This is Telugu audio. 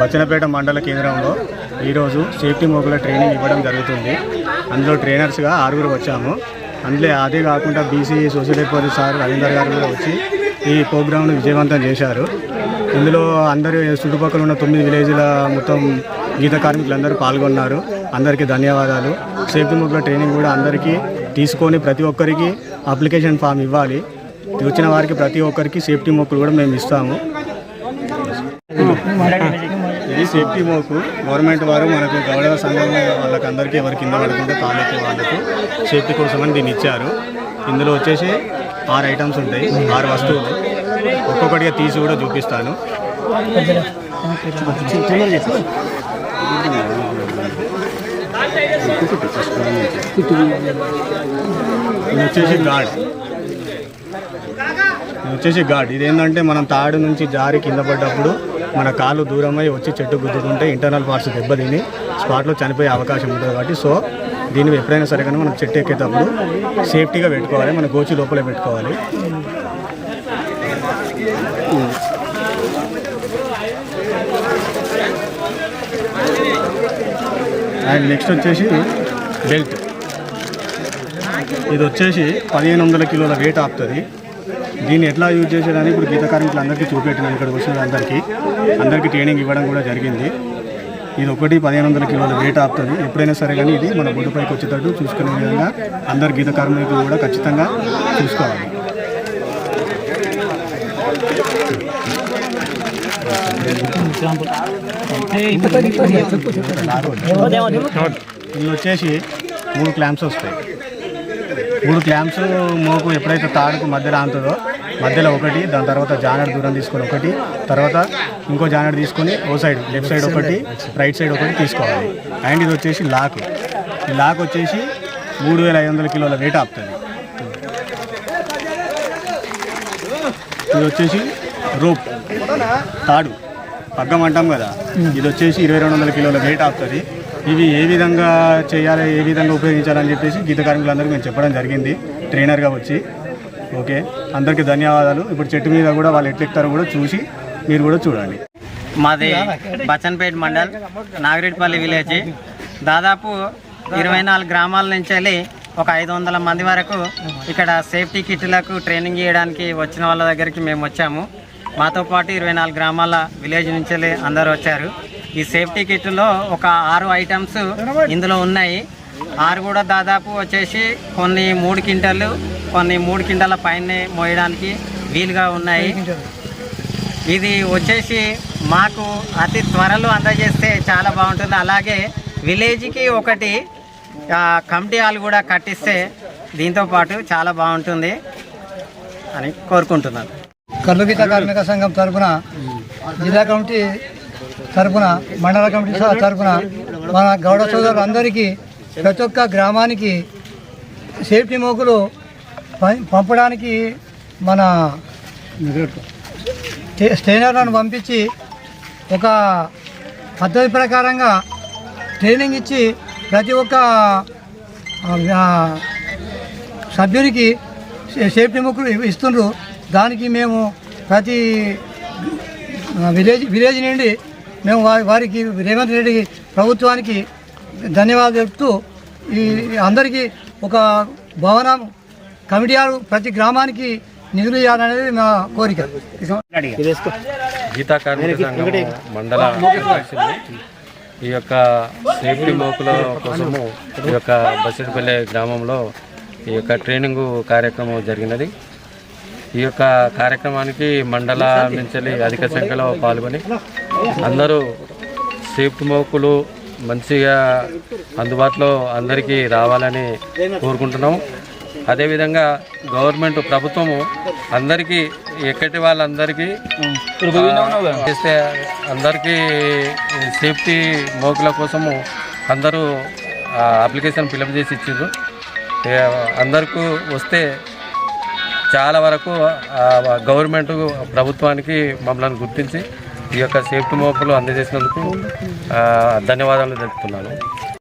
బచ్చనపేట మండల కేంద్రంలో ఈరోజు సేఫ్టీ మోకుల ట్రైనింగ్ ఇవ్వడం జరుగుతుంది. అందులో ట్రైనర్స్గా ఆరుగురు వచ్చాము. అందులో అదే కాకుండా BC social welfare sir Ravinder గారు కూడా వచ్చి ఈ ప్రోగ్రామ్ను విజయవంతం చేశారు. ఇందులో అందరూ చుట్టుపక్కల ఉన్న తొమ్మిది విలేజ్ల మొత్తం గీత కార్మికులందరూ పాల్గొన్నారు. అందరికీ ధన్యవాదాలు. సేఫ్టీ మోకుల ట్రైనింగ్ కూడా అందరికీ తీసుకొని ప్రతి ఒక్కరికి అప్లికేషన్ ఫామ్ ఇవ్వాలి. వచ్చిన వారికి ప్రతి ఒక్కరికి సేఫ్టీ మొక్కలు కూడా మేము ఇస్తాము. ఇది సేఫ్టీ మోకు. గవర్నమెంట్ వారు మనకు గౌరవ సంఘం వాళ్ళకి అందరికీ ఎవరి కింద పడకుండా తాలూకు వాళ్ళకు సేఫ్టీ కోసం అని దీన్ని ఇచ్చారు. ఇందులో వచ్చేసి ఆరు ఐటమ్స్ ఉంటాయి ఆరు వస్తువులు. ఒక్కొక్కటిగా తీసి కూడా చూపిస్తాను. ఇది వచ్చేసి గాడ్. ఇది వచ్చేసి గాడ్ ఇది ఏంటంటే మనం తాడు నుంచి జారి కింద పడ్డప్పుడు మన కాలు దూరమై వచ్చి చెట్టు గుద్దుకుంటే ఇంటర్నల్ పార్ట్స్ దెబ్బతిని స్పాట్లో చనిపోయే అవకాశం ఉంటుంది కాబట్టి సో దీన్ని ఎప్పుడైనా సరే కానీ మనం చెట్టు ఎక్కేటప్పుడు సేఫ్టీగా పెట్టుకోవాలి మన గోచి లోపలే పెట్టుకోవాలి. అండ్ నెక్స్ట్ వచ్చేసి బెల్ట్. ఇది వచ్చేసి పదిహేను వందల కిలోల వెయిట్ ఆపుతుంది. దీన్ని ఎట్లా యూజ్ చేసేదని ఇప్పుడు గీత కార్మికులు అందరికీ చూపెట్టినాం ఇక్కడికి వచ్చిన అందరికీ. అందరికీ ట్రైనింగ్ ఇవ్వడం కూడా జరిగింది. ఇది ఒకటి పదిహేను వందల కిలోల వెయిట్ ఆపుతుంది. ఎప్పుడైనా సరే కానీ ఇది మన బొడ్డుపైకి వచ్చేటట్టు చూసుకునే విధంగా అందరు గీత కార్మికులు కూడా ఖచ్చితంగా చూసుకోవాలి. ఇవి వచ్చేసి మూడు క్లాంప్స్ వస్తాయి. మూడు క్లాంప్స్ మోకు ఎప్పుడైతే తాడుకు మధ్యలో ఆంతుందో మధ్యలో ఒకటి దాని తర్వాత జానర్ దూరం తీసుకొని ఒకటి తర్వాత ఇంకో జానర్ తీసుకొని ఓ సైడ్ లెఫ్ట్ సైడ్ ఒకటి రైట్ సైడ్ ఒకటి తీసుకోవాలి. అండ్ ఇది వచ్చేసి లాక్ ఈ లాక్ వచ్చేసి మూడు వేల ఐదు వందల కిలోల వెయిట్ ఆపుతుంది. ఇది వచ్చేసి రోప్ తాడు. పగ్గం అంటాం కదా. ఇది వచ్చేసి ఇరవై రెండు వందల కిలోల వెయిట్ ఆపుతుంది. ఇవి ఏ విధంగా చేయాలి ఏ విధంగా ఉపయోగించాలని చెప్పేసి గీత కార్మికులందరికీ మేము చెప్పడం జరిగింది. ట్రైనర్గా వచ్చి ఓకే. అందరికీ ధన్యవాదాలు. ఇప్పుడు చెట్టు మీద కూడా వాళ్ళు ఎట్లెక్తారో కూడా చూసి మీరు కూడా చూడండి. మాది బచ్చన్పేట మండల్ నాగిరెడ్డిపల్లి విలేజ్. దాదాపు ఇరవై నాలుగు గ్రామాల నుంచి వెళ్ళి ఒక ఐదు వందల మంది వరకు ఇక్కడ సేఫ్టీ కిట్లకు ట్రైనింగ్ చేయడానికి వచ్చిన వాళ్ళ దగ్గరికి మేము వచ్చాము. మాతో పాటు ఇరవై నాలుగు గ్రామాల విలేజ్ నుంచి అందరూ వచ్చారు. ఈ సేఫ్టీ కిట్లో ఒక ఆరు ఐటమ్స్ ఇందులో ఉన్నాయి. ఆరు కూడా దాదాపు వచ్చేసి కొన్ని మూడు క్వింటలు కొన్ని మూడు క్వింటల పైన మోయడానికి వీలుగా ఉన్నాయి. ఇది వచ్చేసి మాకు అతి త్వరలో అందజేస్తే చాలా బాగుంటుంది. అలాగే విలేజ్కి ఒకటి కమిటీ హాల్ కూడా కట్టిస్తే దీంతో పాటు చాలా బాగుంటుంది అని కోరుకుంటున్నాను. కర్లుగీత కార్మిక సంఘం తరపున జిల్లా కమిటీ తరపున మండల కమిటీ తరఫున తరపున మన గౌడ సోదరులు అందరికీ ప్రతి ఒక్క గ్రామానికి సేఫ్టీ మోకులు పం- పంపడానికి మన స్టే- పంపించి ఒక పద్ధతి ప్రకారంగా ట్రైనింగ్ ఇచ్చి ప్రతి ఒక్క సభ్యునికి సే- సేఫ్టీ మొక్కులు ఇస్తుండ్రు. దానికి మేము ప్రతి విలేజ్ విలేజ్ నుండి మేము వారికి రేవంత్ రెడ్డి ప్రభుత్వానికి ధన్యవాదాలు చెప్తూ ఈ అందరికీ ఒక భవనం కమిటీ ప్రతి గ్రామానికి నిధులు ఇవ్వాలనేది మా కోరిక. గీతా కార్మిక సంఘం మండల ఈ యొక్క సేఫ్టీ మోకుల కోసము ఈ యొక్క బసిడిపల్లె గ్రామంలో ఈ యొక్క ట్రైనింగ్ కార్యక్రమం జరిగినది. ఈ యొక్క కార్యక్రమానికి మండల నుంచి అధిక సంఖ్యలో పాల్గొని అందరూ సేఫ్టీ మోకులు మంచిగా అందుబాటులో అందరికీ రావాలని కోరుకుంటున్నాము అదేవిధంగా గవర్నమెంట్ ప్రభుత్వము అందరికీ ఎక్కటి వాళ్ళందరికీ చేస్తే అందరికీ సేఫ్టీ మోకుల కోసము అందరూ అప్లికేషన్ ఫిలప్ చేసి ఇచ్చారు అందరికీ వస్తే చాలా వరకు గవర్నమెంట్ ప్రభుత్వానికి మమ్మల్ని గుర్తించి ఈ యొక్క సేఫ్టీ మోపులు అందజేసినందుకు ధన్యవాదాలు తెలుపుతున్నాను.